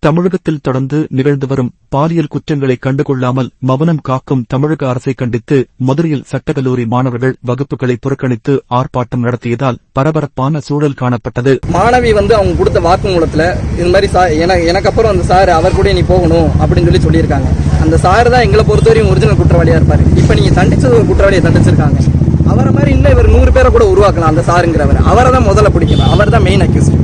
தமிழகத்தில் தொடர்ந்து நிகழ்ந்து வரும் பாலியல் குற்றங்களை கண்டுகொள்ளாமல் மௌனம் காக்கும் தமிழக அரசை கண்டித்து மதுரையில் சட்டக்கல்லூரி மாணவர்கள் வகுப்புகளை புறக்கணித்து ஆர்ப்பாட்டம் நடத்தியதால் பரபரப்பான சூழல் காணப்பட்டது. மாணவி வந்து அவங்க கொடுத்த வாக்குமூலத்துல இந்த மாதிரி எனக்கு அப்புறம் அந்த சார் அவர் கூட நீ போகணும் அப்படின்னு சொல்லி சொல்லியிருக்காங்க. அந்த சார் தான் எங்களை பொறுத்தவரையும் ஒரிஜினல் குற்றவாளியாக இருப்பார். இப்போ நீங்கள் தண்டிச்சது ஒரு குற்றவாளியை தண்டிச்சிருக்காங்க. அவரை மாதிரி இல்லை இவர் நூறு பேரை கூட உருவாக்கலாம் அந்த சாருங்கிறவர். அவரை தான் முதல்ல பிடிக்கணும். அவர் தான் மெயின் அக்யூஸ்ட்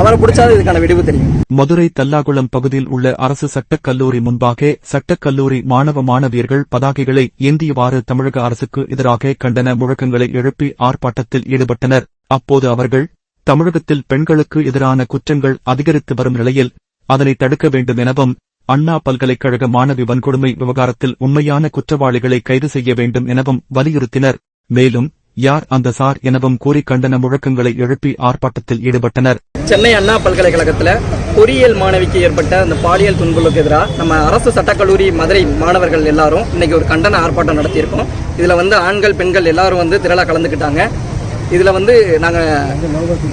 அவரை பிடிச்சாதான் இதுக்கான விடுவு தெரியும். மதுரை தல்லாகுளம் பகுதியில் உள்ள அரசு சட்டக் கல்லூரி முன்பாக சட்டக் கல்லூரி மாணவ மாணவியர்கள் பதாகைகளை ஏந்தியவாறு தமிழக அரசுக்கு எதிராக கண்டன முழக்கங்களை எழுப்பி ஆர்ப்பாட்டத்தில் ஈடுபட்டனர். அப்போது அவர்கள் தமிழகத்தில் பெண்களுக்கு எதிரான குற்றங்கள் அதிகரித்து வரும் நிலையில் அதனை தடுக்க வேண்டும் எனவும் அண்ணா பல்கலைக்கழக மாணவி வன்கொடுமை விவகாரத்தில் உண்மையான குற்றவாளிகளை கைது செய்ய வேண்டும் எனவும் வலியுறுத்தினர். மேலும் யார் அந்த சார் எனவும் கூறி கண்டன முழக்கங்களை எழுப்பி ஆர்ப்பாட்டத்தில் ஈடுபட்டனர். சென்னை அண்ணா பல்கலைக்கழகத்துல பொறியியல் மாணவிக்கு ஏற்பட்ட அந்த பாலியல் துன்புகளுக்கு எதிராக நம்ம அரசு சட்டக்கல்லூரி மதுரை மாணவர்கள் எல்லாரும் இன்னைக்கு ஒரு கண்டன ஆர்ப்பாட்டம் நடத்தியிருக்கோம். இதுல வந்து ஆண்கள் பெண்கள் எல்லாரும் வந்து திரளா கலந்துக்கிட்டாங்க. இதுல வந்து நாங்க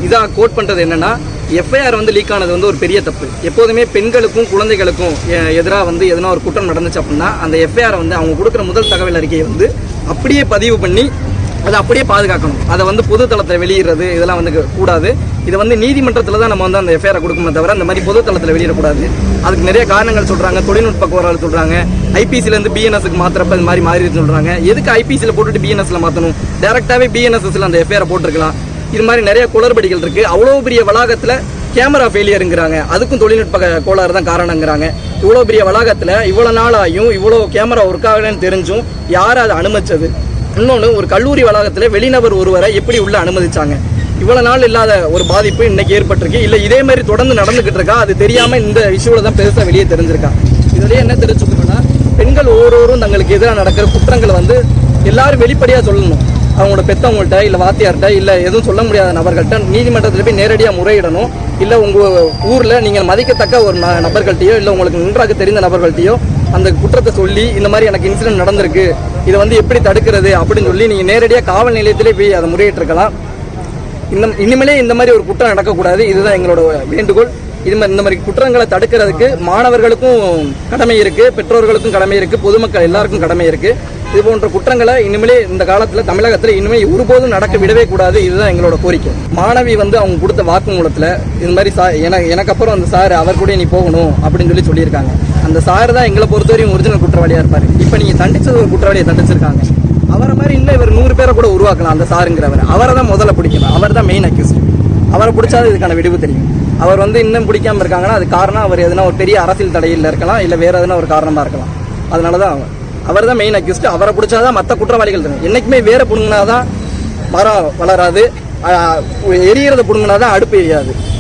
இதா கோட் பண்றது என்னன்னா எஃப்ஐஆர் வந்து லீக் ஆனது வந்து ஒரு பெரிய தப்பு. எப்போதுமே பெண்களுக்கும் குழந்தைகளுக்கும் எதிராக வந்து எதனா ஒரு குற்றம் நடந்துச்சு அப்படின்னா அந்த எஃப்ஐஆர் வந்து அவங்க கொடுக்குற முதல் தகவல் அறிக்கையை வந்து அப்படியே பதிவு பண்ணி அதை அப்படியே பாதுகாக்கணும். அதை வந்து பொது தளத்தில் வெளியிடுறது இதெல்லாம் வந்து கூடாது. இதை வந்து நீதிமன்றத்தில் தான் நம்ம வந்து அந்த எஃப்ஐஆரை கொடுக்கணும் தவிர அந்த மாதிரி பொது தளத்தில் வெளியிடக்கூடாது. அதுக்கு நிறைய காரணங்கள் சொல்கிறாங்க தொழில்நுட்ப கோரால் சொல்கிறாங்க ஐபிசிலேருந்து பிஎன்எஸ்க்கு மாத்திரப்ப இந்த மாதிரி மாறிடுன்னு சொல்கிறாங்க எதுக்கு ஐபிசியில் போட்டுட்டு பிஎன்எஸ்ல மாற்றணும் டேரெக்டாகவே பிஎன்எஸ்எஸ்ல அந்த எஃப்ஐஆரை போட்டிருக்கலாம். இது மாதிரி நிறைய குளறுபடிகள் இருக்குது அவ்வளோ பெரிய வளாகத்தில் கேமரா ஃபெயிலியருங்கிறாங்க. அதுக்கும் தொழில்நுட்ப கோளாறு தான் காரணங்கிறாங்க. இவ்வளோ பெரிய வளாகத்தில் இவ்வளோ நாளாயும் இவ்வளோ கேமரா ஒர்க் ஆகலன்னு தெரிஞ்சும் யார் அதை அனுமதிச்சது? இன்னொன்று ஒரு கல்லூரி வளாகத்தில் வெளிநபர் ஒருவரை எப்படி உள்ள அனுமதிச்சாங்க? இவ்வளோ நாள் இல்லாத ஒரு பாதிப்பு இன்னைக்கு ஏற்பட்டிருக்கு. இல்லை இதே மாதிரி தொடர்ந்து நடந்துகிட்டு இருக்கா? அது தெரியாமல் இந்த இஷ்யூவில் தான் பெருசாக வெளியே தெரிஞ்சிருக்கா? இதுலேயே என்ன தெரிஞ்சுக்கணும்னா பெண்கள் ஒவ்வொருவரும் தங்களுக்கு எதிராக நடக்கிற குற்றங்களை வந்து எல்லாரும் வெளிப்படையாக சொல்லணும். அவங்களோட பெற்றவங்கள்ட்ட இல்லை வாத்தியார்கிட்ட இல்லை எதுவும் சொல்ல முடியாத நபர்கள்ட்ட நீதிமன்றத்தில் போய் நேரடியாக முறையிடணும். இல்லை உங்கள் ஊரில் நீங்கள் மதிக்கத்தக்க ஒரு ந- நபர்கள்ட்டயோ இல்லை உங்களுக்கு நன்றாக தெரிந்த நபர்கள்ட்டையோ அந்த குற்றத்தை சொல்லி இந்த மாதிரி எனக்கு இன்சிடென்ட் நடந்திருக்கு. இதை வந்து எப்படி தடுக்கிறது அப்படின்னு சொல்லி நீங்கள் நேரடியாக காவல் நிலையத்திலே போய் அதை முறையிட்டிருக்கலாம். இந்த இனிமேலே இந்த மாதிரி ஒரு குற்றம் நடக்கக்கூடாது. இதுதான் எங்களோட வேண்டுகோள். இது மாதிரி இந்த மாதிரி குற்றங்களை தடுக்கிறதுக்கு மாணவர்களுக்கும் கடமை இருக்குது பெற்றோர்களுக்கும் கடமை இருக்குது பொதுமக்கள் எல்லாருக்கும் கடமை இருக்குது இது போன்ற குற்றங்களை இனிமேலே இந்த காலத்தில் தமிழகத்தில் இனிமேல் ஒருபோதும் நடக்க விடவே கூடாது. இதுதான் எங்களோட கோரிக்கை. மாணவி வந்து அவங்க கொடுத்த வாக்குமூலத்தில் இந்த மாதிரி சார் எனக்கு எனக்கு அப்புறம் அந்த சார் அவர் கூட நீ போகணும் அப்படின்னு சொல்லி சொல்லியிருக்காங்க. அந்த சார் தான் எங்களை பொறுத்தவரையும் ஒரிஜினல் குற்றவாளியாக இருப்பார். இப்போ நீங்கள் தண்டிச்சது ஒரு குற்றவாளியை தண்டிச்சிருக்காங்க. அவரை மாதிரி இன்னும் இவர் நூறு பேரை கூட உருவாக்கலாம் அந்த சாருங்கிறவர். அவரை தான் முதல்ல பிடிக்கணும். அவர் தான் மெயின் அக்யூஸ்ட் அவரை பிடிச்சாது இதுக்கான விடிவு தெரியும். அவர் வந்து இன்னும் பிடிக்காம இருக்காங்கன்னா அது காரணம் அவர் எதனா ஒரு பெரிய அரசியல் தடையில் இருக்கலாம் இல்லை வேறு எதனா ஒரு காரணமாக இருக்கலாம். அதனால தான் அவர் தான் மெயின் அக்யூஸ்ட் அவரை பிடிச்சாதான் மற்ற குற்றவாளிகள் இருக்கும் என்னைக்குமே வேற பிடுங்கினாதான் மரம் வளராது. எரியறதை எரியறதை பிடுங்கினாதான் அடுப்பு எரியாது.